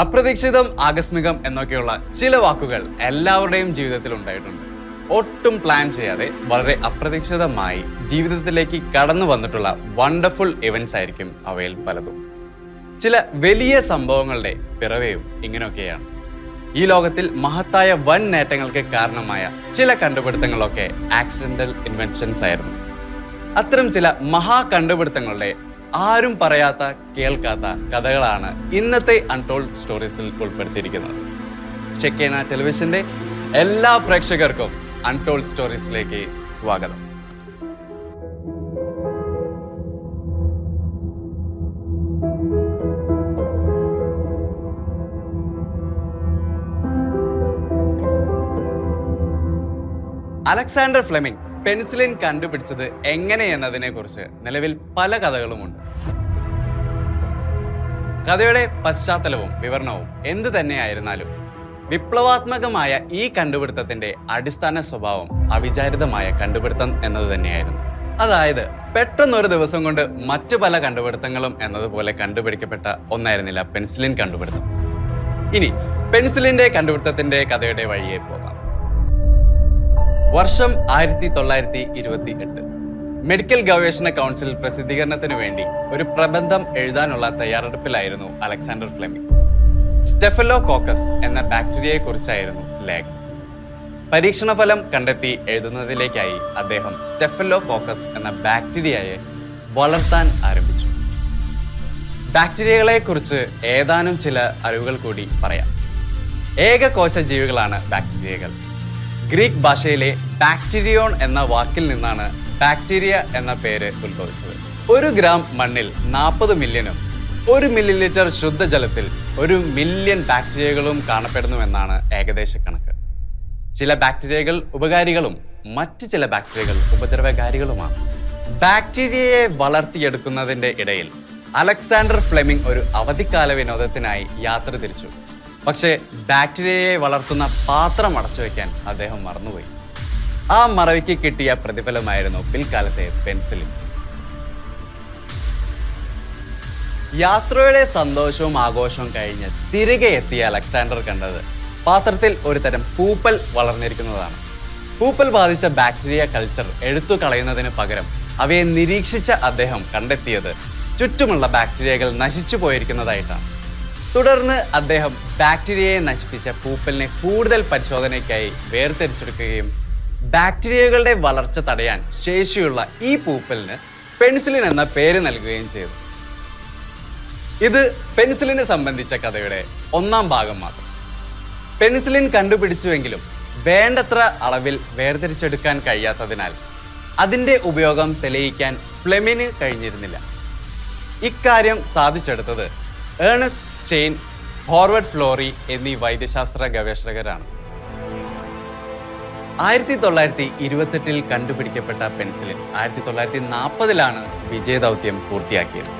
അപ്രതീക്ഷിതം ആകസ്മികം എന്നൊക്കെയുള്ള ചില വാക്കുകൾ എല്ലാവരുടെയും ജീവിതത്തിൽ ഉണ്ടായിട്ടുണ്ട്. ഒട്ടും പ്ലാൻ ചെയ്യാതെ വളരെ അപ്രതീക്ഷിതമായി ജീവിതത്തിലേക്ക് കടന്നു വന്നിട്ടുള്ള വണ്ടർഫുൾ ഇവന്റ്സ് ആയിരിക്കും അവയിൽ പലതും. ചില വലിയ സംഭവങ്ങളുടെ പിറവയും ഇങ്ങനെയൊക്കെയാണ്. ഈ ലോകത്തിൽ മഹത്തായ വൻ നേട്ടങ്ങൾക്ക് കാരണമായ ചില കണ്ടുപിടുത്തങ്ങളൊക്കെ ആക്സിഡന്റൽ ഇൻവെൻഷൻസ് ആയിരുന്നു. അത്തരം ചില മഹാ കണ്ടുപിടുത്തങ്ങളുടെ ആരും പറയാത്ത കേൾക്കാത്ത കഥകളാണ് ഇന്നത്തെ അൺടോൾഡ് സ്റ്റോറീസിൽ ഉൾപ്പെടുത്തിയിരിക്കുന്നത്. ചെക്കേന ടെലിവിഷന്റെ എല്ലാ പ്രേക്ഷകർക്കും അൺടോൾഡ് സ്റ്റോറീസിലേക്ക് സ്വാഗതം. അലക്സാണ്ടർ ഫ്ലെമിംഗ് പെൻസിലിൻ കണ്ടുപിടിച്ചത് എങ്ങനെയെന്നതിനെക്കുറിച്ച് നിലവിൽ പല കഥകളുമുണ്ട്. കഥയുടെ പശ്ചാത്തലവും വിവരണവും എന്തു തന്നെയായിരുന്നാലും വിപ്ലവാത്മകമായ ഈ കണ്ടുപിടുത്തത്തിന്റെ അടിസ്ഥാന സ്വഭാവം അവിചാരിതമായ കണ്ടുപിടുത്തം എന്നത് തന്നെയായിരുന്നു. അതായത് പെട്ടെന്നൊരു ദിവസം കൊണ്ട് മറ്റു പല കണ്ടുപിടുത്തങ്ങളും എന്നതുപോലെ കണ്ടുപിടിക്കപ്പെട്ട ഒന്നായിരുന്നില്ല പെൻസിലിൻ കണ്ടുപിടുത്തം. ഇനി പെൻസിലിന്റെ കണ്ടുപിടുത്തത്തിന്റെ കഥയുടെ വഴിയെ പോകാം. വർഷം ആയിരത്തി തൊള്ളായിരത്തി ഇരുപത്തി എട്ട്. മെഡിക്കൽ ഗവേഷണ കൗൺസിൽ പ്രസിദ്ധീകരണത്തിന് വേണ്ടി ഒരു പ്രബന്ധം എഴുതാനുള്ള തയ്യാറെടുപ്പിലായിരുന്നു അലക്സാണ്ടർ ഫ്ലെമിംഗ്. സ്റ്റെഫലോ കോക്കസ് എന്ന ബാക്ടീരിയയെ കുറിച്ചായിരുന്നു ലേഖനം. പരീക്ഷണ ഫലം കണ്ടെത്തി എഴുതുന്നതിലേക്കായി അദ്ദേഹം സ്റ്റെഫലോ കോക്കസ് എന്ന ബാക്ടീരിയയെ വളർത്താൻ ആരംഭിച്ചു. ബാക്ടീരിയകളെ കുറിച്ച് ഏതാനും ചില അറിവുകൾ കൂടി പറയാം. ഏകകോശ ജീവികളാണ് ബാക്ടീരിയകൾ. ഗ്രീക്ക് ഭാഷയിലെ ബാക്ടീരിയോൺ എന്ന വാക്കിൽ നിന്നാണ് ബാക്ടീരിയ എന്ന പേര് ഉത്ഭവിച്ചത്. ഒരു ഗ്രാം മണ്ണിൽ നാൽപ്പത് മില്യനും ഒരു മില്ലി ലിറ്റർ ശുദ്ധജലത്തിൽ ഒരു മില്യൺ ബാക്ടീരിയകളും കാണപ്പെടുന്നുവെന്നാണ് ഏകദേശ കണക്ക്. ചില ബാക്ടീരിയകൾ ഉപകാരികളും മറ്റ് ചില ബാക്ടീരിയകൾ ഉപദ്രവകാരികളുമാണ്. ബാക്ടീരിയയെ വളർത്തിയെടുക്കുന്നതിന്റെ ഇടയിൽ അലക്സാണ്ടർ ഫ്ലെമിംഗ് ഒരു അവധിക്കാല വിനോദത്തിനായി യാത്ര തിരിച്ചു. പക്ഷേ ബാക്ടീരിയയെ വളർത്തുന്ന പാത്രം അടച്ചു വയ്ക്കാൻ അദ്ദേഹം മറന്നുപോയി. ആ മറവിക്ക് കിട്ടിയ പ്രതിഫലമായിരുന്നു പിൽക്കാലത്തെ പെൻസിലിൻ. യാത്രയുടെ സന്തോഷവും ആഘോഷവും കഴിഞ്ഞ് തിരികെ എത്തിയ അലക്സാണ്ടർ കണ്ടത് പാത്രത്തിൽ ഒരു തരം പൂപ്പൽ വളർന്നിരിക്കുന്നതാണ്. പൂപ്പൽ ബാധിച്ച ബാക്ടീരിയ കൾച്ചർ എടുത്തു കളയുന്നതിന് പകരം അവയെ നിരീക്ഷിച്ച അദ്ദേഹം കണ്ടെത്തിയത് ചുറ്റുമുള്ള ബാക്ടീരിയകൾ നശിച്ചു പോയിരിക്കുന്നതായിട്ടാണ്. തുടർന്ന് അദ്ദേഹം ബാക്ടീരിയയെ നശിപ്പിച്ച പൂപ്പലിനെ കൂടുതൽ പരിശോധനയ്ക്കായി വേർതിരിച്ചെടുക്കുകയും ബാക്ടീരിയകളുടെ വളർച്ച തടയാൻ ശേഷിയുള്ള ഈ പൂപ്പലിന് പെൻസിലിൻ എന്ന പേര് നൽകുകയും ചെയ്തു. ഇത് പെൻസിലിനെ സംബന്ധിച്ച കഥയുടെ ഒന്നാം ഭാഗം മാത്രം. പെൻസിലിൻ കണ്ടുപിടിച്ചുവെങ്കിലും വേണ്ടത്ര അളവിൽ വേർതിരിച്ചെടുക്കാൻ കഴിയാത്തതിനാൽ അതിന്റെ ഉപയോഗം തെളിയിക്കാൻ ഫ്ലെമിന് കഴിഞ്ഞിരുന്നില്ല. ഇക്കാര്യം സാധിച്ചെടുത്തത് ഏണസ്റ്റ് ചെയിൻ ഫോർവേഡ് ഫ്ലോറി എന്നീ വൈദ്യശാസ്ത്ര ഗവേഷകരാണ്. ആയിരത്തി തൊള്ളായിരത്തി ഇരുപത്തെട്ടിൽ കണ്ടുപിടിക്കപ്പെട്ട പെൻസിലിൻ ആയിരത്തി തൊള്ളായിരത്തി നാൽപ്പതിലാണ് വിജയദൗത്യം പൂർത്തിയാക്കിയത്.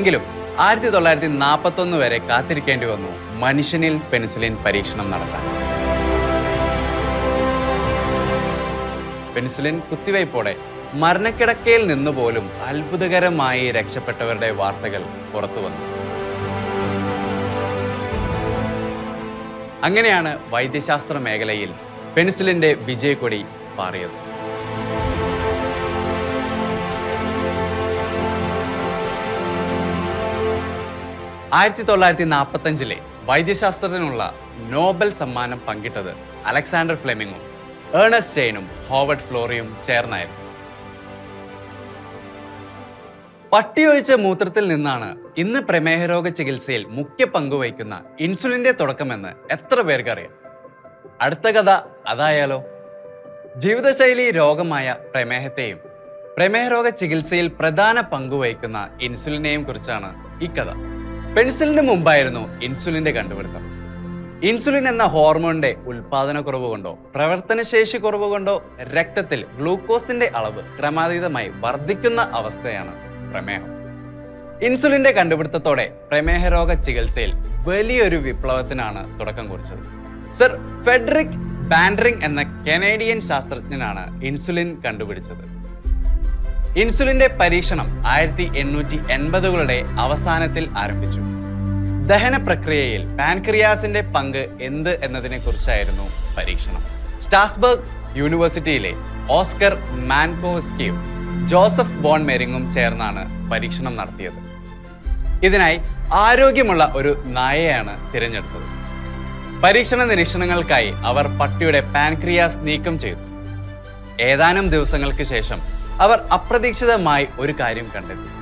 എങ്കിലും ആയിരത്തി തൊള്ളായിരത്തി നാൽപ്പത്തൊന്ന് വരെ കാത്തിരിക്കേണ്ടി വന്നു മനുഷ്യനിൽ പെൻസിലിൻ പരീക്ഷണം നടത്താൻ. പെൻസിലിൻ കുത്തിവയ്പോടെ മരണക്കിടക്കയിൽ നിന്നുപോലും അത്ഭുതകരമായി രക്ഷപ്പെട്ടവരുടെ വാർത്തകൾ പുറത്തു വന്നു അങ്ങനെയാണ് വൈദ്യശാസ്ത്ര മേഖലയിൽ പെൻസിലിന്റെ വിജയക്കൊടി പാറിയത്. ആയിരത്തി തൊള്ളായിരത്തി നാൽപ്പത്തഞ്ചിലെ വൈദ്യശാസ്ത്രത്തിനുള്ള നോബൽ സമ്മാനം പങ്കിട്ടത് അലക്സാണ്ടർ ഫ്ലെമിങ്ങും ഏണസ്റ്റ് ചെയിനും ഹോവർഡ് ഫ്ലോറിയും ചേർന്നായിരുന്നു. പട്ടിയൊഴിച്ച മൂത്രത്തിൽ നിന്നാണ് ഇന്ന് പ്രമേഹരോഗ ചികിത്സയിൽ മുഖ്യ പങ്കുവഹിക്കുന്ന ഇൻസുലിന്റെ തുടക്കമെന്ന് എത്ര പേർക്കറിയാം? അടുത്ത കഥ അതായാലോ. ജീവിതശൈലി രോഗമായ പ്രമേഹത്തെയും പ്രമേഹരോഗ ചികിത്സയിൽ പ്രധാന പങ്കുവഹിക്കുന്ന ഇൻസുലിനെയും കുറിച്ചാണ് ഈ കഥ. പെൻസിലിന് മുമ്പായിരുന്നു ഇൻസുലിന്റെ കണ്ടുപിടുത്തം. ഇൻസുലിൻ എന്ന ഹോർമോണിന്റെ ഉൽപാദനക്കുറവ് കൊണ്ടോ പ്രവർത്തനശേഷി കുറവ് കൊണ്ടോ രക്തത്തിൽ ഗ്ലൂക്കോസിന്റെ അളവ് ക്രമാതീതമായി വർദ്ധിക്കുന്ന അവസ്ഥയാണ് പ്രമേഹം. ഇൻസുലിന്റെ കണ്ടുപിടുത്തത്തോടെ പ്രമേഹ രോഗ ചികിത്സയിൽ വലിയൊരു വിപ്ലവത്തിനാണ് തുടക്കം കുറിച്ചത്. സർ ഫെഡറിക് ബാൻഡറിംഗ് എന്ന കനേഡിയൻ ശാസ്ത്രജ്ഞനാണ് ഇൻസുലിൻ കണ്ടുപിടിച്ചത്. ഇൻസുലിന്റെ പരീക്ഷണം ആയിരത്തി എണ്ണൂറ്റി എൺപതുകളുടെ അവസാനത്തിൽ ആരംഭിച്ചു. ദഹന പ്രക്രിയയിൽ പാൻക്രിയാസിന്റെ പങ്ക് എന്ത് എന്നതിനെ കുറിച്ചായിരുന്നു പരീക്ഷണം. സ്റ്റാസ്ബർഗ് യൂണിവേഴ്സിറ്റിയിലെ ഓസ്കർ മാൻകോസ്കിയും ജോസഫ് ബോൺ മെരിങ്ങും ചേർന്നാണ് പരീക്ഷണം നടത്തിയത്. ഇതിനായി ആരോഗ്യമുള്ള ഒരു നായയാണ് തിരഞ്ഞെടുത്തത്. പരീക്ഷണ നിരീക്ഷണങ്ങൾക്കായി അവർ പട്ടിയുടെ പാൻക്രിയാസ് നീക്കം ചെയ്തു. ഏതാനും ദിവസങ്ങൾക്ക് ശേഷം അവർ അപ്രതീക്ഷിതമായി ഒരു കാര്യം കണ്ടെത്തി.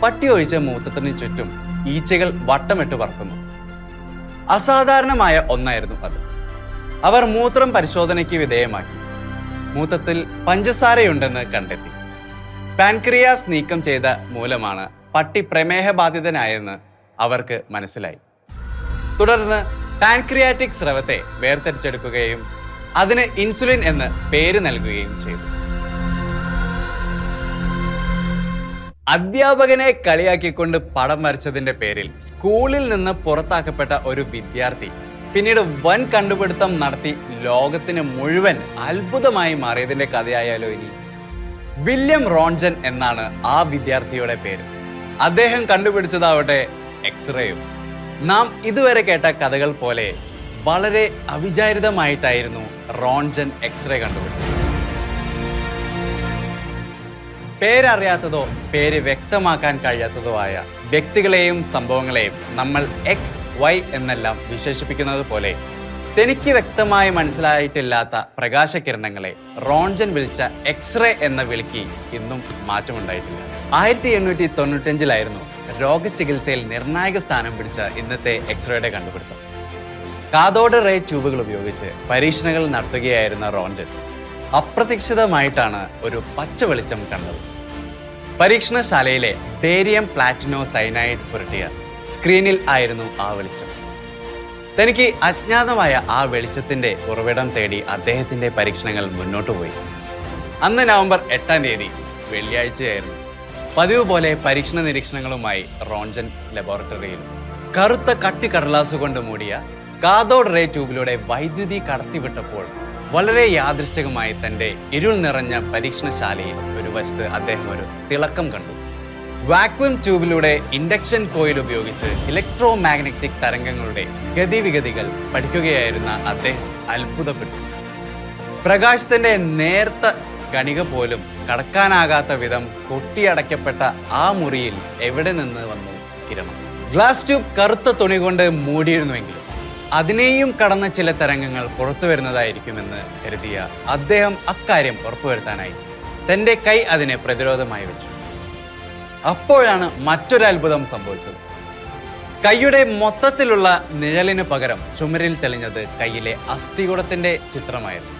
പട്ടി ഒഴിച്ച മൂത്രത്തിന് ചുറ്റും ഈച്ചകൾ വട്ടമിട്ട് പറക്കുന്നു. അസാധാരണമായ ഒന്നായിരുന്നു അത്. അവർ മൂത്രം പരിശോധനയ്ക്ക് വിധേയമാക്കി. മൂത്രത്തിൽ പഞ്ചസാരയുണ്ടെന്ന് കണ്ടെത്തി. പാൻക്രിയാസ് നീക്കം ചെയ്ത മൂലമാണ് പട്ടി പ്രമേഹബാധിതനായെന്ന് അവർക്ക് മനസ്സിലായി. തുടർന്ന് പാൻക്രിയാറ്റിക് സ്രവത്തെ വേർതിരിച്ചെടുക്കുകയും അതിന് ഇൻസുലിൻ എന്ന് പേര് നൽകുകയും ചെയ്തു. അധ്യാപകനെ കളിയാക്കിക്കൊണ്ട് പടം വരച്ചതിന്റെ പേരിൽ സ്കൂളിൽ നിന്ന് പുറത്താക്കപ്പെട്ട ഒരു വിദ്യാർത്ഥി പിന്നീട് വൻ കണ്ടുപിടുത്തം നടത്തി ലോകത്തിന് മുഴുവൻ അത്ഭുതമായി മാറിയതിന്റെ കഥയായാലോ ഇനി. വില്യം റോൺജൻ എന്നാണ് ആ വിദ്യാർത്ഥിയുടെ പേര്. അദ്ദേഹം കണ്ടുപിടിച്ചതാവട്ടെ എക്സ്റേയും. നാം ഇതുവരെ കേട്ട കഥകൾ പോലെ വളരെ അവിചാരിതമായിട്ടായിരുന്നു റോൺജൻ എക്സ്റേ കണ്ടുപിടിച്ചത്. പേരറിയാത്തതോ പേര് വ്യക്തമാക്കാൻ കഴിയാത്തതോ ആയ വ്യക്തികളെയും സംഭവങ്ങളെയും നമ്മൾ എക്സ് വൈ എന്നെല്ലാം വിശേഷിപ്പിക്കുന്നത് പോലെ തനിക്ക് വ്യക്തമായി മനസ്സിലായിട്ടില്ലാത്ത പ്രകാശകിരണങ്ങളെ റോൺജൻ വിളിച്ച എക്സ്റേ എന്ന വിളിക്ക് ഇന്നും മാറ്റമുണ്ടായിട്ടില്ല. ആയിരത്തി എണ്ണൂറ്റി തൊണ്ണൂറ്റഞ്ചിലായിരുന്നു രോഗചികിത്സയിൽ നിർണായക സ്ഥാനം പിടിച്ച ഇന്നത്തെ എക്സ്റേയുടെ കണ്ടുപിടുത്തം. കാതോട് റേ ട്യൂബുകൾ ഉപയോഗിച്ച് പരീക്ഷണങ്ങൾ നടത്തുകയായിരുന്ന റോൺജൻ അപ്രതീക്ഷിതമായിട്ടാണ് ഒരു പച്ച വെളിച്ചം കണ്ടത്. പരീക്ഷണശാലയിലെ ബേരിയം പ്ലാറ്റിനോ സൈനൈഡ് പുരട്ടിയ സ്ക്രീനിൽ ആയിരുന്നു ആ വെളിച്ചം. തനിക്ക് അജ്ഞാതമായ ആ വെളിച്ചത്തിന്റെ ഉറവിടം തേടി അദ്ദേഹത്തിന്റെ പരീക്ഷണങ്ങൾ മുന്നോട്ട് പോയി. അന്ന് നവംബർ എട്ടാം തീയതി വെള്ളിയാഴ്ചയായിരുന്നു. പതിവ് പോലെ പരീക്ഷണ നിരീക്ഷണങ്ങളുമായി റോൺജൻ ലബോറട്ടറിയിൽ കറുത്ത കട്ടി കടലാസ് കൊണ്ട് മൂടിയ കാതോഡ് റേ ട്യൂബിലൂടെ വൈദ്യുതി കടത്തിവിട്ടപ്പോൾ വളരെ യാദൃശ്ചികമായി തന്റെ ഇരുൾ നിറഞ്ഞ പരീക്ഷണശാലയിൽ ഒരു വശത്ത് അദ്ദേഹം ഒരു തിളക്കം കണ്ടു. വാക്വം ട്യൂബിലൂടെ ഇൻഡക്ഷൻ കോയിൽ ഉപയോഗിച്ച് ഇലക്ട്രോ മാഗ്നറ്റിക് തരംഗങ്ങളുടെ ഗതിവിഗതികൾ പഠിക്കുകയായിരുന്ന അദ്ദേഹം അത്ഭുതപ്പെട്ടു. പ്രകാശത്തിന്റെ നേർത്ത കണിക പോലും കടക്കാനാകാത്ത വിധം കൊട്ടിയടയ്ക്കപ്പെട്ട ആ മുറിയിൽ എവിടെ നിന്ന് വന്നു കിരണം? ഗ്ലാസ് ട്യൂബ് കറുത്ത തുണി കൊണ്ട് മൂടിയിരുന്നുവെങ്കിലും അതിനെയും കടന്ന ചില തരംഗങ്ങൾ പുറത്തു വരുന്നതായിരിക്കുമെന്ന് കരുതിയ അദ്ദേഹം അക്കാര്യം ഉറപ്പുവരുത്താനായി തന്റെ കൈ അതിനെ പ്രതിരോധമായി വെച്ചു. അപ്പോഴാണ് മറ്റൊരു അത്ഭുതം സംഭവിച്ചത്. കൈയുടെ മൊത്തത്തിലുള്ള നിഴലിന് പകരം ചുമരിൽ തെളിഞ്ഞത് കൈയിലെ അസ്ഥികുടത്തിന്റെ ചിത്രമായിരുന്നു.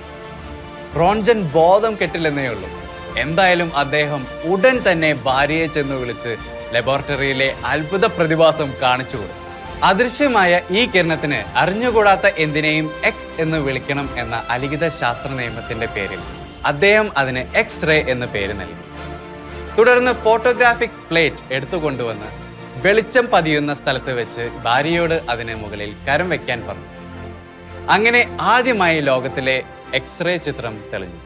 റോൺജൻ ബോധം കെട്ടില്ലെന്നേ ഉള്ളൂ. എന്തായാലും അദ്ദേഹം ഉടൻ തന്നെ ഭാര്യയെ ചെന്ന് വിളിച്ച് ലബോറട്ടറിയിലെ അത്ഭുത പ്രതിഭാസം കാണിച്ചു കൊടുത്തു. അദൃശ്യമായ ഈ കിരണത്തിന് അറിഞ്ഞുകൂടാത്ത എന്തിനേയും എക്സ് എന്ന് വിളിക്കണം എന്ന അലിഖിത ശാസ്ത്ര നിയമത്തിന്റെ പേരിൽ അദ്ദേഹം അതിന് എക്സ് റേ എന്ന് പേര് നൽകി. തുടർന്ന് ഫോട്ടോഗ്രാഫിക് പ്ലേറ്റ് എടുത്തുകൊണ്ടുവന്ന് വെളിച്ചം പതിയുന്ന സ്ഥലത്ത് വെച്ച് ഭാര്യയോട് അതിന് മുകളിൽ കരം വെക്കാൻ പറഞ്ഞു. അങ്ങനെ ആദ്യമായി ലോകത്തിലെ എക്സ്റേ ചിത്രം തെളിഞ്ഞു.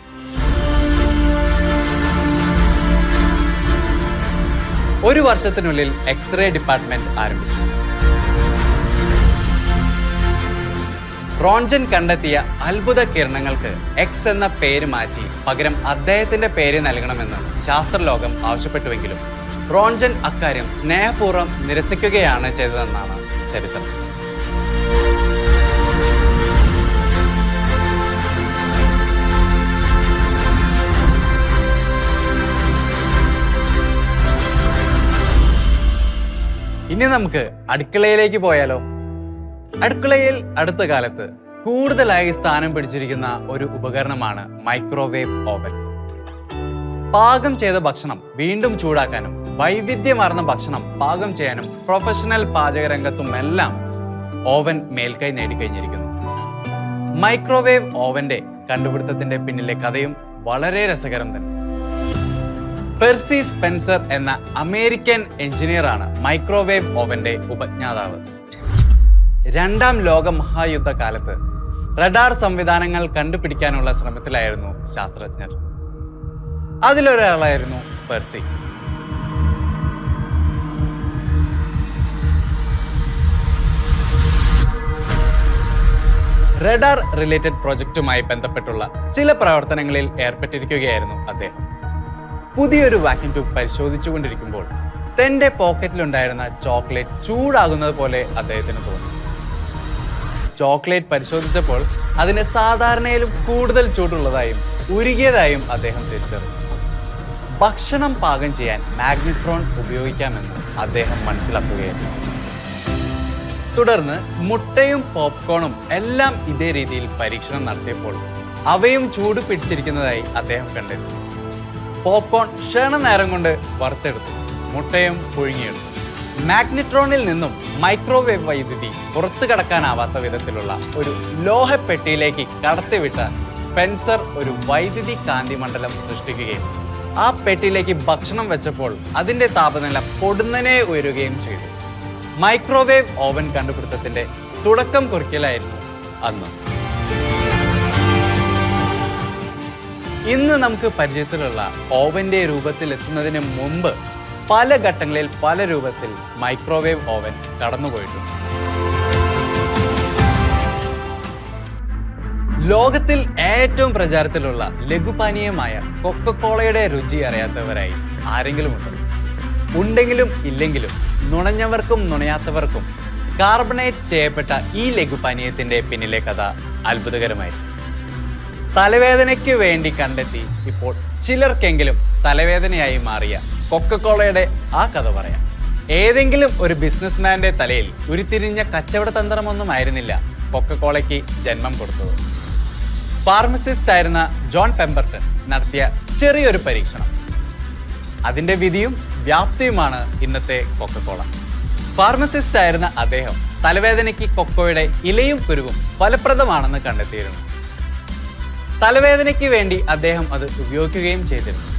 ഒരു വർഷത്തിനുള്ളിൽ എക്സ്റേ ഡിപ്പാർട്ട്മെന്റ് ആരംഭിച്ചു. റോൺജൻ കണ്ടെത്തിയ അത്ഭുത കിരണങ്ങൾക്ക് എക്സ് എന്ന പേര് മാറ്റി പകരം അദ്ദേഹത്തിന്റെ പേര് നൽകണമെന്ന് ശാസ്ത്രലോകം ആവശ്യപ്പെട്ടുവെങ്കിലും റോൺജൻ അക്കാര്യം സ്നേഹപൂർവം നിരസിക്കുകയാണ് ചെയ്തതെന്നാണ് ചരിത്രം. ഇനി നമുക്ക് അടുക്കളയിലേക്ക് പോയാലോ? അടുക്കളയിൽ അടുത്ത കാലത്ത് കൂടുതലായി സ്ഥാനം പിടിച്ചിരിക്കുന്ന ഒരു ഉപകരണമാണ് മൈക്രോവേവ് ഓവൻ. പാകം ചെയ്ത ഭക്ഷണം വീണ്ടും ചൂടാക്കാനും വൈവിധ്യമാർന്ന ഭക്ഷണം പാകം ചെയ്യാനും പ്രൊഫഷണൽ പാചകരംഗത്തും എല്ലാം ഓവൻ മേൽക്കൈ നേടിക്കഴിഞ്ഞിരിക്കുന്നു. മൈക്രോവേവ് ഓവന്റെ കണ്ടുപിടുത്തത്തിന്റെ പിന്നിലെ കഥയും വളരെ രസകരം തന്നെ. പെർസി സ്പെൻസർ എന്ന അമേരിക്കൻ എഞ്ചിനീയറാണ് മൈക്രോവേവ് ഓവന്റെ ഉപജ്ഞാതാവ്. രണ്ടാം ലോക മഹായുദ്ധ കാലത്ത് റഡാർ സംവിധാനങ്ങൾ കണ്ടുപിടിക്കാനുള്ള ശ്രമത്തിലായിരുന്നു ശാസ്ത്രജ്ഞർ. അതിലൊരാളായിരുന്നു പെർസി. റഡാർ റിലേറ്റഡ് പ്രൊജക്റ്റുമായി ബന്ധപ്പെട്ടുള്ള ചില പ്രവർത്തനങ്ങളിൽ ഏർപ്പെട്ടിരിക്കുകയായിരുന്നു അദ്ദേഹം. പുതിയൊരു വാക്യൂം ട്യൂബ് പരിശോധിച്ചുകൊണ്ടിരിക്കുമ്പോൾ തന്റെ പോക്കറ്റിലുണ്ടായിരുന്ന ചോക്ലേറ്റ് ചൂടാകുന്നത് പോലെ അദ്ദേഹത്തിന് തോന്നി. ചോക്ലേറ്റ് പരിശോധിച്ചപ്പോൾ അതിന് സാധാരണയിലും കൂടുതൽ ചൂടുള്ളതായും ഉരുകിയതായും അദ്ദേഹം തിരിച്ചറിഞ്ഞു. ഭക്ഷണം പാകം ചെയ്യാൻ മാഗ്നട്രോൺ ഉപയോഗിക്കാമെന്ന് അദ്ദേഹം മനസ്സിലാക്കുകയായിരുന്നു തുടർന്ന് മുട്ടയും പോപ്കോണും എല്ലാം ഇതേ രീതിയിൽ പരീക്ഷണം നടത്തിയപ്പോൾ അവയും ചൂട് പിടിച്ചിരിക്കുന്നതായി അദ്ദേഹം കണ്ടെത്തി. പോപ്കോൺ ക്ഷണനേരം കൊണ്ട് വറുത്തെടുത്തു. മുട്ടയും പുഴുങ്ങിയെടുത്തു. മാഗ്നട്രോണിൽ നിന്നും മൈക്രോവേവ് വൈദ്യുതി പുറത്തു കടക്കാനാവാത്ത വിധത്തിലുള്ള ഒരു ലോഹപ്പെട്ടിയിലേക്ക് കടത്തിവിട്ട സ്പെൻസർ ഒരു വൈദ്യുതി കാന്തി മണ്ഡലം സൃഷ്ടിക്കുകയും ആ പെട്ടിയിലേക്ക് ഭക്ഷണം വെച്ചപ്പോൾ അതിന്റെ താപനില പൊടുന്നനെ ഉയരുകയും ചെയ്തു. മൈക്രോവേവ് ഓവൻ കണ്ടുപിടുത്തത്തിന്റെ തുടക്കം കുറിക്കലായിരുന്നു അന്ന്. ഇന്ന് നമുക്ക് പരിചയത്തിലുള്ള ഓവന്റെ രൂപത്തിൽ എത്തുന്നതിന് മുമ്പ് പല ഘട്ടങ്ങളിൽ പല രൂപത്തിൽ മൈക്രോവേവ് ഓവൻ കടന്നുപോയിട്ടുണ്ട്. ലോകത്തിൽ ഏറ്റവും പ്രചാരത്തിലുള്ള ലഘുപാനീയമായ കൊക്കക്കോളയുടെ രുചി അറിയാത്തവരായി ആരെങ്കിലും ഉണ്ടോ ഉണ്ടെങ്കിലും ഇല്ലെങ്കിലും നുണഞ്ഞവർക്കും നുണയാത്തവർക്കും കാർബണേറ്റ് ചെയ്യപ്പെട്ട ഈ ലഘുപാനീയത്തിന്റെ പിന്നിലെ കഥ അത്ഭുതകരമായിരുന്നു തലവേദനയ്ക്ക് വേണ്ടി കണ്ടെത്തി ഇപ്പോൾ ചിലർക്കെങ്കിലും തലവേദനയായി മാറിയ കൊക്കക്കോളയുടെ ആ കഥ പറയാം. ഏതെങ്കിലും ഒരു ബിസിനസ്മാന്റെ തലയിൽ ഉരുത്തിരിഞ്ഞ കച്ചവട തന്ത്രമൊന്നും ആയിരുന്നില്ല കൊക്കക്കോളയ്ക്ക് ജന്മം കൊടുത്തത്. ഫാർമസിസ്റ്റ് ആയിരുന്ന ജോൺ പെമ്പർട്ടൺ നടത്തിയ ചെറിയൊരു പരീക്ഷണം. അതിന്റെ വിധിയും വ്യാപ്തിയുമാണ് ഇന്നത്തെ കൊക്കക്കോള. ഫാർമസിസ്റ്റ് ആയിരുന്ന അദ്ദേഹം തലവേദനയ്ക്ക് കൊക്കോയുടെ ഇലയും കുരുവും ഫലപ്രദമാണെന്ന് കണ്ടെത്തിയിരുന്നു. തലവേദനയ്ക്ക് വേണ്ടി അദ്ദേഹം അത് ഉപയോഗിക്കുകയും ചെയ്തിരുന്നു.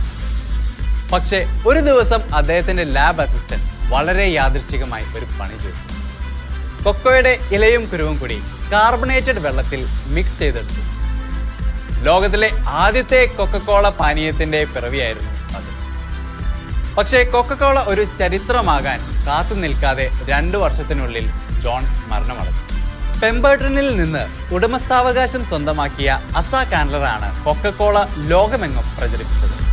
പക്ഷേ ഒരു ദിവസം അദ്ദേഹത്തിന്റെ ലാബ് അസിസ്റ്റന്റ് വളരെ യാദൃശ്ചികമായി ഒരു പണി ചെയ്തു. കൊക്കോയുടെ ഇലയും കുരുവും കൂടി കാർബണേറ്റഡ് വെള്ളത്തിൽ മിക്സ് ചെയ്തെടുത്തു. ലോകത്തിലെ ആദ്യത്തെ കൊക്കക്കോള പാനീയത്തിന്റെ പിറവിയായിരുന്നു അത്. പക്ഷേ കൊക്കക്കോള ഒരു ചരിത്രമാകാൻ കാത്തു നിൽക്കാതെ രണ്ടു വർഷത്തിനുള്ളിൽ ജോൺ മരണമടഞ്ഞു. പെമ്പേർട്ടണിൽ നിന്ന് ഉടമസ്ഥാവകാശം സ്വന്തമാക്കിയ അസ കാൻഡലറാണ് കൊക്കക്കോള ലോകമെങ്ങും പ്രചരിപ്പിച്ചത്.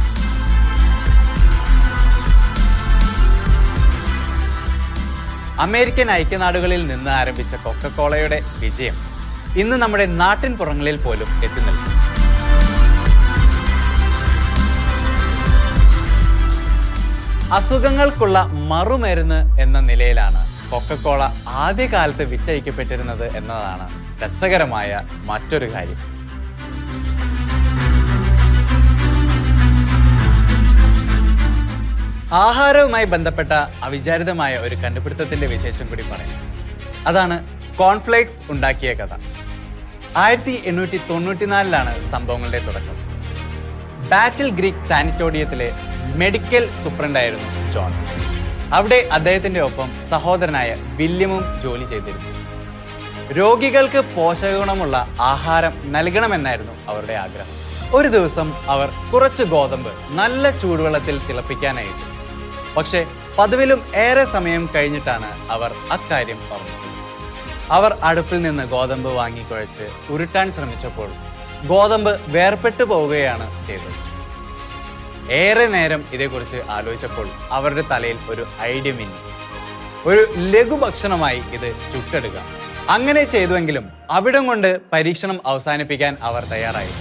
അമേരിക്കൻ ഐക്യനാടുകളിൽ നിന്ന് ആരംഭിച്ച കൊക്കക്കോളയുടെ വിജയം ഇന്ന് നമ്മുടെ നാട്ടിൻ പുറങ്ങളിൽ പോലും എത്തി നിൽക്കും അസുഖങ്ങൾക്കുള്ള മറുമരുന്ന് എന്ന നിലയിലാണ് കൊക്കക്കോള ആദ്യകാലത്ത് വിറ്റഴിക്കപ്പെട്ടിരുന്നത് എന്നതാണ് രസകരമായ മറ്റൊരു കാര്യം. ആഹാരവുമായി ബന്ധപ്പെട്ട അവിചാരിതമായ ഒരു കണ്ടുപിടുത്തത്തിന്റെ വിശേഷം കൂടി പറയാം. അതാണ് കോൺഫ്ലേക്സ് ഉണ്ടാക്കിയ കഥ. ആയിരത്തി എണ്ണൂറ്റി തൊണ്ണൂറ്റിനാലിലാണ് സംഭവങ്ങളുടെ തുടക്കം. ബാറ്റിൽ ഗ്രീക്ക് സാനിറ്റോറിയത്തിലെ മെഡിക്കൽ സൂപ്രണ്ടായിരുന്നു ജോൺ. അവിടെ അദ്ദേഹത്തിന്റെ ഒപ്പം സഹോദരനായ വില്യമും ജോലി ചെയ്തിരുന്നു. രോഗികൾക്ക് പോഷകഗുണമുള്ള ആഹാരം നൽകണമെന്നായിരുന്നു അവരുടെ ആഗ്രഹം. ഒരു ദിവസം അവർ കുറച്ച് ഗോതമ്പ് നല്ല ചൂടുവെള്ളത്തിൽ തിളപ്പിക്കാനായിട്ടു പക്ഷേ പതിവിലും ഏറെ സമയം കഴിഞ്ഞിട്ടാണ് അവർ അക്കാര്യം പറഞ്ഞത്. അവർ അടുപ്പിൽ നിന്ന് ഗോതമ്പ് വാങ്ങിക്കുഴച്ച് ഉരുട്ടാൻ ശ്രമിച്ചപ്പോൾ ഗോതമ്പ് വേർപെട്ടു പോവുകയാണ് ചെയ്തത്. ഏറെ നേരം ഇതേക്കുറിച്ച് ആലോചിച്ചപ്പോൾ അവരുടെ തലയിൽ ഒരു ഐഡിയ മിന്നി. ഒരു ലഘുഭക്ഷണമായി ഇത് ചുട്ടെടുക്കുക അങ്ങനെ ചെയ്തുവെങ്കിലും അവിടം കൊണ്ട് പരീക്ഷണം അവസാനിപ്പിക്കാൻ അവർ തയ്യാറായി.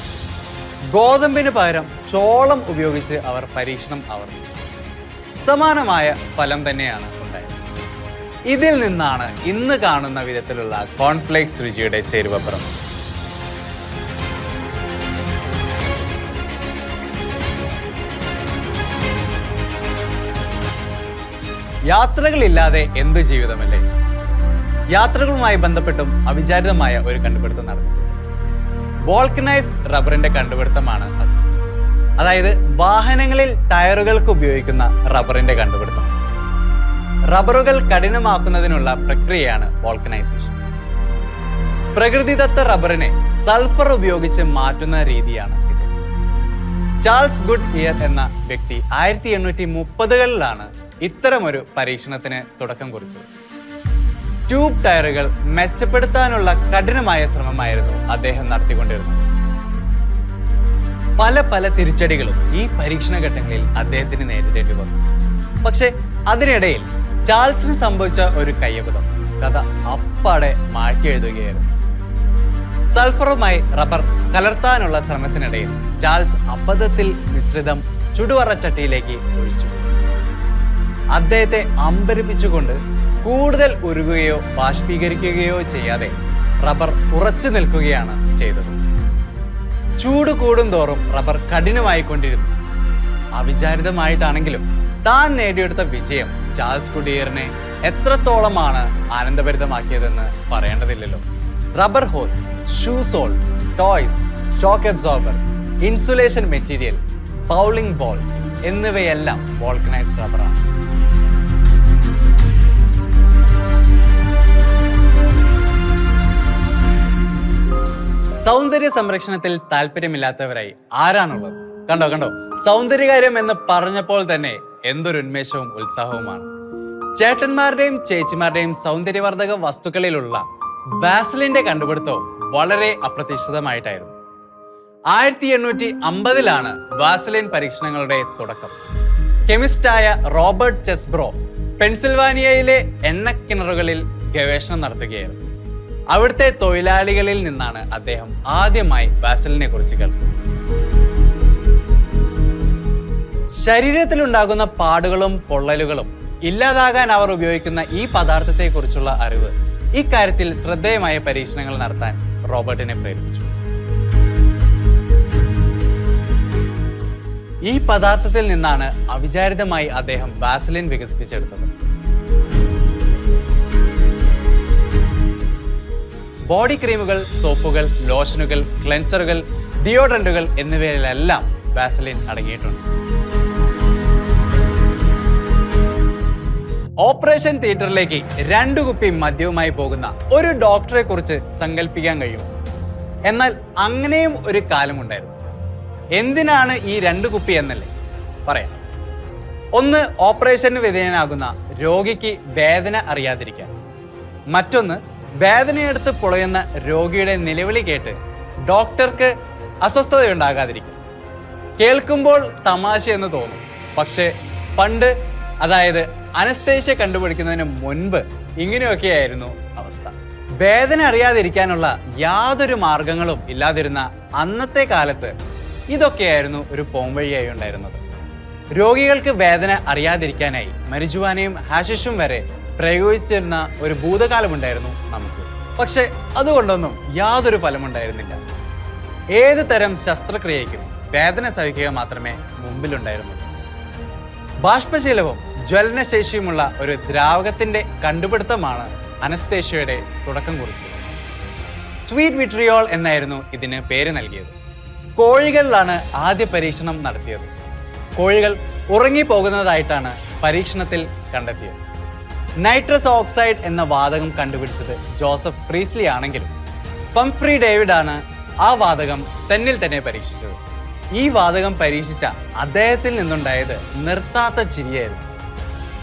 ഗോതമ്പിന് പകരം ചോളം ഉപയോഗിച്ച് അവർ പരീക്ഷണം ആവർത്തിച്ചു. സമാനമായ ഫലം തന്നെയാണ് ഉണ്ടായത്. ഇതിൽ നിന്നാണ് ഇന്ന് കാണുന്ന വിധത്തിലുള്ള കോൺഫ്ലേക്സ് രുചിയുടെ ചേരുവപ്പുറം. യാത്രകളില്ലാതെ എന്ത് ജീവിതമല്ലേ? യാത്രകളുമായി ബന്ധപ്പെട്ടും അവിചാരിതമായ ഒരു കണ്ടുപിടുത്തം നടന്നിട്ടുണ്ട് വോൾക്കനൈസ്ഡ് റബ്ബറിന്റെ കണ്ടുപിടുത്തമാണ് അത്. അതായത് വാഹനങ്ങളിൽ ടയറുകൾക്ക് ഉപയോഗിക്കുന്ന റബ്ബറിന്റെ കണ്ടുപിടുത്തം. റബ്ബറുകൾ കഠിനമാക്കുന്നതിനുള്ള പ്രക്രിയയാണ് വോൾക്കനൈസേഷൻ. പ്രകൃതിദത്ത റബ്ബറിനെ സൾഫർ ഉപയോഗിച്ച് മാറ്റുന്ന രീതിയാണ് ചാൾസ് ഗുഡ് ഇയർ എന്ന വ്യക്തി ആയിരത്തി എണ്ണൂറ്റി മുപ്പതുകളിലാണ് ഇത്തരമൊരു പരീക്ഷണത്തിന് തുടക്കം കുറിച്ചത്. ട്യൂബ് ടയറുകൾ മെച്ചപ്പെടുത്താനുള്ള കഠിനമായ ശ്രമമായിരുന്നു അദ്ദേഹം നടത്തിക്കൊണ്ടിരുന്നത്. പല പല തിരിച്ചടികളും ഈ പരീക്ഷണ ഘട്ടങ്ങളിൽ അദ്ദേഹത്തിന് നേരിടേണ്ടി വന്നു. പക്ഷെ അതിനിടയിൽ ചാൾസിന് സംഭവിച്ച ഒരു കയ്യബദ്ധം. കഥ അപ്പാടെ മാറ്റി എഴുതുകയായിരുന്നു. സൾഫറുമായി റബ്ബർ കലർത്താനുള്ള ശ്രമത്തിനിടയിൽ ചാൾസ് അബദ്ധത്തിൽ മിശ്രിതം ചുടുവറച്ചട്ടിയിലേക്ക് ഒഴിച്ചു. അദ്ദേഹത്തെ അമ്പരിപ്പിച്ചുകൊണ്ട് കൂടുതൽ ഉരുകുകയോ ബാഷ്പീകരിക്കുകയോ ചെയ്യാതെ റബ്ബർ ഉറച്ചു നിൽക്കുകയാണ് ചെയ്തത്. ചൂട് കൂടും തോറും റബ്ബർ കഠിനമായിക്കൊണ്ടിരുന്നു. അവിചാരിതമായിട്ടാണെങ്കിലും താൻ നേടിയെടുത്ത വിജയം ചാൾസ് കുടിയറിനെ എത്രത്തോളമാണ് ആനന്ദഭരിതമാക്കിയതെന്ന് പറയേണ്ടതില്ലല്ലോ. Rubber hose shoe sole toys shock absorber insulation material bowling balls എന്നിവയെല്ലാം വോൾക്കനൈസ്ഡ് റബ്ബറാണ്. സൗന്ദര്യ സംരക്ഷണത്തിൽ താല്പര്യമില്ലാത്തവരായി ആരാണുള്ളത്? കണ്ടോ കണ്ടോ? സൗന്ദര്യകാര്യം എന്ന് പറഞ്ഞപ്പോൾ തന്നെ എന്തൊരു ഉന്മേഷവും ഉത്സാഹവുമാണ്. ചേട്ടന്മാരുടെയും ചേച്ചിമാരുടെയും സൗന്ദര്യവർദ്ധക വസ്തുക്കളിലുള്ള വാസലിന്റെ കണ്ടുപിടുത്തവും വളരെ അപ്രതീക്ഷിതമായിട്ടായിരുന്നു. ആയിരത്തി എണ്ണൂറ്റി അമ്പതിലാണ് വാസലിൻ പരീക്ഷണങ്ങളുടെ തുടക്കം. കെമിസ്റ്റായ റോബർട്ട് ചെസ്ബ്രോ പെൻസിൽവാനിയയിലെ എണ്ണക്കിണറുകളിൽ ഗവേഷണം നടത്തുകയായിരുന്നു. അവിടുത്തെ തൊഴിലാളികളിൽ നിന്നാണ് അദ്ദേഹം ആദ്യമായി വാസലിനെ കുറിച്ച് കേൾക്കുന്നത്. ശരീരത്തിലുണ്ടാകുന്ന പാടുകളും പൊള്ളലുകളും ഇല്ലാതാകാൻ അവർ ഉപയോഗിക്കുന്ന ഈ പദാർത്ഥത്തെക്കുറിച്ചുള്ള അറിവ് ഇക്കാര്യത്തിൽ ശ്രദ്ധേയമായ പരീക്ഷണങ്ങൾ നടത്താൻ റോബർട്ടിനെ പ്രേരിപ്പിച്ചു. ഈ പദാർത്ഥത്തിൽ നിന്നാണ് അവിചാരിതമായി അദ്ദേഹം വാസലിൻ വികസിപ്പിച്ചെടുത്തത്. ബോഡി ക്രീമുകൾ സോപ്പുകൾ ലോഷനുകൾ ക്ലെൻസറുകൾ ഡിയോഡ്രന്റുകൾ എന്നിവയിലെല്ലാം വാസലിൻ അടങ്ങിയിട്ടുണ്ട്. ഓപ്പറേഷൻ തിയേറ്ററിലേക്ക് രണ്ടു കുപ്പി മദ്യവുമായി പോകുന്ന ഒരു ഡോക്ടറെ കുറിച്ച് സങ്കല്പിക്കാൻ കഴിയും. എന്നാൽ അങ്ങനെയും ഒരു കാലമുണ്ടായിരുന്നു എന്തിനാണ് ഈ രണ്ട് കുപ്പി എന്നല്ലേ? പറയാം. ഒന്ന് ഓപ്പറേഷന് വിധേയനാകുന്ന രോഗിക്ക് വേദന അറിയാതിരിക്കാൻ. മറ്റൊന്ന് വേദനയെടുത്ത് പുളയുന്ന രോഗിയുടെ നിലവിളി കേട്ട് ഡോക്ടർക്ക് അസ്വസ്ഥതയുണ്ടാകാതിരിക്കും. കേൾക്കുമ്പോൾ തമാശ എന്ന് തോന്നും. പക്ഷേ പണ്ട് അതായത് അനസ്തേഷ്യ കണ്ടുപിടിക്കുന്നതിന് മുൻപ് ഇങ്ങനെയൊക്കെയായിരുന്നു അവസ്ഥ. വേദന അറിയാതിരിക്കാനുള്ള യാതൊരു മാർഗങ്ങളും ഇല്ലാതിരുന്ന അന്നത്തെ കാലത്ത് ഇതൊക്കെയായിരുന്നു ഒരു പോംവഴിയായി ഉണ്ടായിരുന്നത്. രോഗികൾക്ക് വേദന അറിയാതിരിക്കാനായി മരിജുവാനയും ഹാഷിഷും വരെ പ്രയോഗിച്ചിരുന്ന ഒരു ഭൂതകാലമുണ്ടായിരുന്നു നമുക്ക്. പക്ഷെ അതുകൊണ്ടൊന്നും യാതൊരു ഫലമുണ്ടായിരുന്നില്ല. ഏത് തരം ശസ്ത്രക്രിയയ്ക്കും വേദന സഹിക്കുക മാത്രമേ മുമ്പിലുണ്ടായിരുന്നുള്ളൂ. ബാഷ്പശീലവും ജ്വലനശേഷിയുമുള്ള ഒരു ദ്രാവകത്തിന്റെ കണ്ടുപിടുത്തമാണ് അനസ്തേഷ്യയുടെ തുടക്കം കുറിച്ചത്. സ്വീറ്റ് വിട്രിയോൾ എന്നായിരുന്നു ഇതിന് പേര് നൽകിയത്. കോഴികളിലാണ് ആദ്യ പരീക്ഷണം നടത്തിയത്. കോഴികൾ ഉറങ്ങിപ്പോകുന്നതായിട്ടാണ് പരീക്ഷണത്തിൽ കണ്ടെത്തിയത്. നൈട്രസ് ഓക്സൈഡ് എന്ന വാതകം കണ്ടുപിടിച്ചത് ജോസഫ് പ്രീസ്ലി ആണെങ്കിലും പംഫ്രി ഡേവിഡ് ആണ് ആ വാതകം തന്നിൽ തന്നെ പരീക്ഷിച്ചത്. ഈ വാതകം പരീക്ഷിച്ച അദ്ദേഹത്തിൽ നിന്നുണ്ടായത് നിർത്താത്ത ചിരിയായിരുന്നു.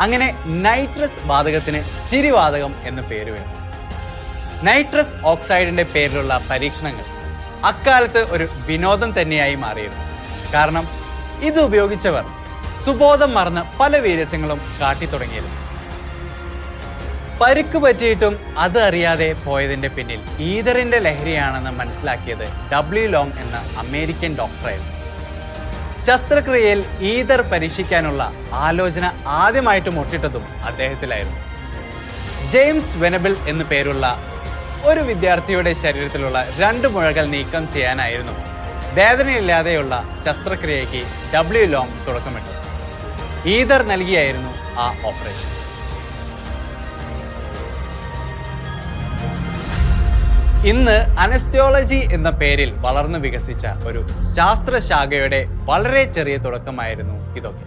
അങ്ങനെ നൈട്രസ് വാതകത്തിന് ചിരിവാതകം എന്ന് പേര് വേണം നൈട്രസ് ഓക്സൈഡിന്റെ പേരിലുള്ള പരീക്ഷണങ്ങൾ അക്കാലത്ത് ഒരു വിനോദം തന്നെയായി മാറിയിരുന്നു. കാരണം ഇത് ഉപയോഗിച്ചവർ സുബോധം മറന്ന് പല വീരസ്യങ്ങളും കാട്ടിത്തുടങ്ങിയിരുന്നു. പരിക്ക് പറ്റിയിട്ടും അത് അറിയാതെ പോയതിന്റെ പിന്നിൽ ഈതറിന്റെ ലഹരിയാണെന്ന് മനസ്സിലാക്കിയത് ഡബ്ല്യു ലോങ് എന്ന അമേരിക്കൻ ഡോക്ടറായിരുന്നു. ശസ്ത്രക്രിയയിൽ ഈതർ പരീക്ഷിക്കാനുള്ള ആലോചന ആദ്യമായിട്ട് മുട്ടിട്ടതും അദ്ദേഹത്തിലായിരുന്നു. ജെയിംസ് വെനബിൾ എന്നു പേരുള്ള ഒരു വിദ്യാർത്ഥിയുടെ ശരീരത്തിലുള്ള രണ്ട് മുഴകൾ നീക്കം ചെയ്യാനായിരുന്നു വേദനയില്ലാതെയുള്ള ശസ്ത്രക്രിയയ്ക്ക് ഡബ്ല്യു ലോങ് തുടക്കമിട്ടു ഈതർ നൽകിയായിരുന്നു ആ ഓപ്പറേഷൻ. ഇന്ന് അനസ്റ്റിയോളജി എന്ന പേരിൽ വളർന്നു വികസിച്ച ഒരു ശാസ്ത്രശാഖയുടെ വളരെ ചെറിയ തുടക്കമായിരുന്നു ഇതൊക്കെ.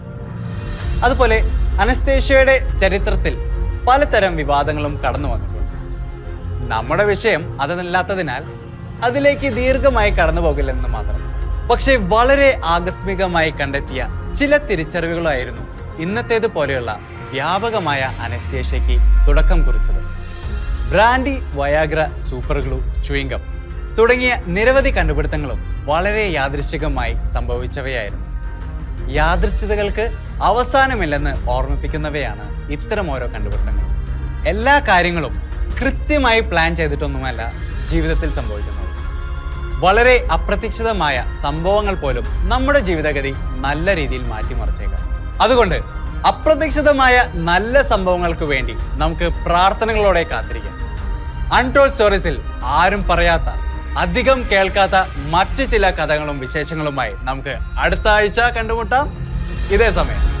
അതുപോലെ അനസ്തേഷ്യയുടെ ചരിത്രത്തിൽ പലതരം വിവാദങ്ങളും കടന്നു വന്നിട്ടുണ്ട്. നമ്മുടെ വിഷയം അതല്ലാത്തതിനാൽ അതിലേക്ക് ദീർഘമായി കടന്നു പോകില്ലെന്ന് മാത്രം. പക്ഷേ വളരെ ആകസ്മികമായി കണ്ടെത്തിയ ചില തിരിച്ചറിവുകളായിരുന്നു ഇന്നത്തേത് പോലെയുള്ള വ്യാപകമായ അനസ്തേഷ്യയ്ക്ക് തുടക്കം കുറിച്ചത്. Brandy Viagra super glue chewing gum തുടങ്ങിയ നിരവധി കണ്ടുപിടുത്തങ്ങളും വളരെ യാദൃശികമായി സംഭവിച്ചവയായിരുന്നു. യാദൃശ്ചിതകൾക്ക് അവസാനമില്ലെന്ന് ഓർമ്മിപ്പിക്കുന്നവയാണ് ഇത്തരം ഓരോ കണ്ടുപിടുത്തങ്ങൾ എല്ലാ കാര്യങ്ങളും കൃത്യമായി പ്ലാൻ ചെയ്തിട്ടൊന്നുമല്ല ജീവിതത്തിൽ സംഭവിക്കുന്നത്. വളരെ അപ്രതീക്ഷിതമായ സംഭവങ്ങൾ പോലും നമ്മുടെ ജീവിതഗതി നല്ല രീതിയിൽ മാറ്റിമറിച്ചേക്കാം. അതുകൊണ്ട് അപ്രതീക്ഷിതമായ നല്ല സംഭവങ്ങൾക്ക് വേണ്ടി നമുക്ക് പ്രാർത്ഥനകളോടെ കാത്തിരിക്കാം. അൺടോൾ സ്റ്റോറീസിൽ ആരും പറയാത്ത അധികം കേൾക്കാത്ത മറ്റു ചില കഥകളും വിശേഷങ്ങളുമായി നമുക്ക് അടുത്ത ആഴ്ച കണ്ടുമുട്ടാം. ഇതേ സമയം.